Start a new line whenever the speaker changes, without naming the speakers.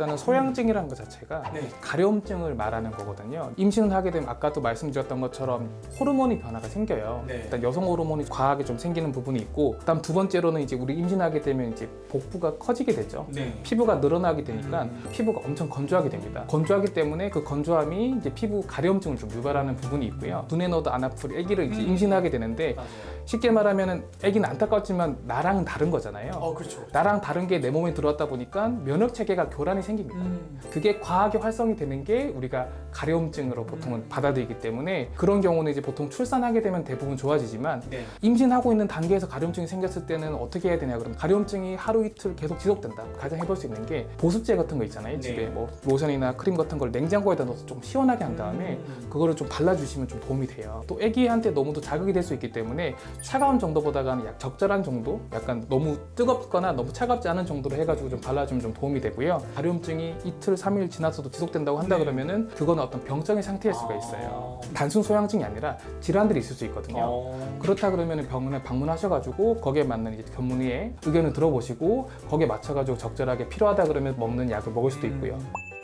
일단은 소양증이라는 것 자체가
네.
가려움증을 말하는 거거든요. 임신을 하게 되면 아까도 말씀드렸던 것처럼 호르몬이 변화가 생겨요.
네.
일단 여성 호르몬이 과하게 좀 생기는 부분이 있고, 그다음 두 번째로는 이제 우리 임신하게 되면 이제 복부가 커지게 되죠.
네.
피부가 늘어나게 되니까
음.
피부가 엄청 건조하게 됩니다. 건조하기 때문에 그 건조함이 이제 피부 가려움증을 좀 유발하는 부분이 있고요. 눈에 넣어도 안 아플 아기를 이제
음.
임신하게 되는데
맞아요.
쉽게 말하면은 아기는 안타깝지만 나랑은 다른 거잖아요.
어, 그렇죠.
나랑 다른 게 내 몸에 들어왔다 보니까 면역 체계가 교란이 생깁니다.
음.
그게 과하게 활성이 되는 게 우리가 가려움증으로 보통은 받아들이기 때문에 그런 경우는 이제 보통 출산하게 되면 대부분 좋아지지만
네.
임신하고 있는 단계에서 가려움증이 생겼을 때는 어떻게 해야 되냐 그러면 가려움증이 하루 이틀 계속 지속된다 가장 해볼 수 있는 게 보습제 같은 거 있잖아요
네.
집에 뭐 로션이나 크림 같은 걸 냉장고에다 넣어서 좀 시원하게 한 다음에
음.
그거를 좀 발라주시면 좀 도움이 돼요 또 아기한테 너무 또 자극이 될 수 있기 때문에 차가운 정도보다는 약 적절한 정도 약간 너무 뜨겁거나 너무 차갑지 않은 정도로 해가지고 좀 발라주면 좀 도움이 되고요 가려움 증이 이틀 삼일 지나서도 지속된다고 한다
네.
그러면은 그거는 어떤 병적인 상태일 수가 있어요
아.
단순 소양증이 아니라 질환들이 있을 수 있거든요
어.
그렇다 그러면 병원에 방문하셔가지고 거기에 맞는 이제 전문의의 의견을 들어보시고 거기에 맞춰가지고 적절하게 필요하다 그러면 먹는 약을 먹을 수도 있고요.
음.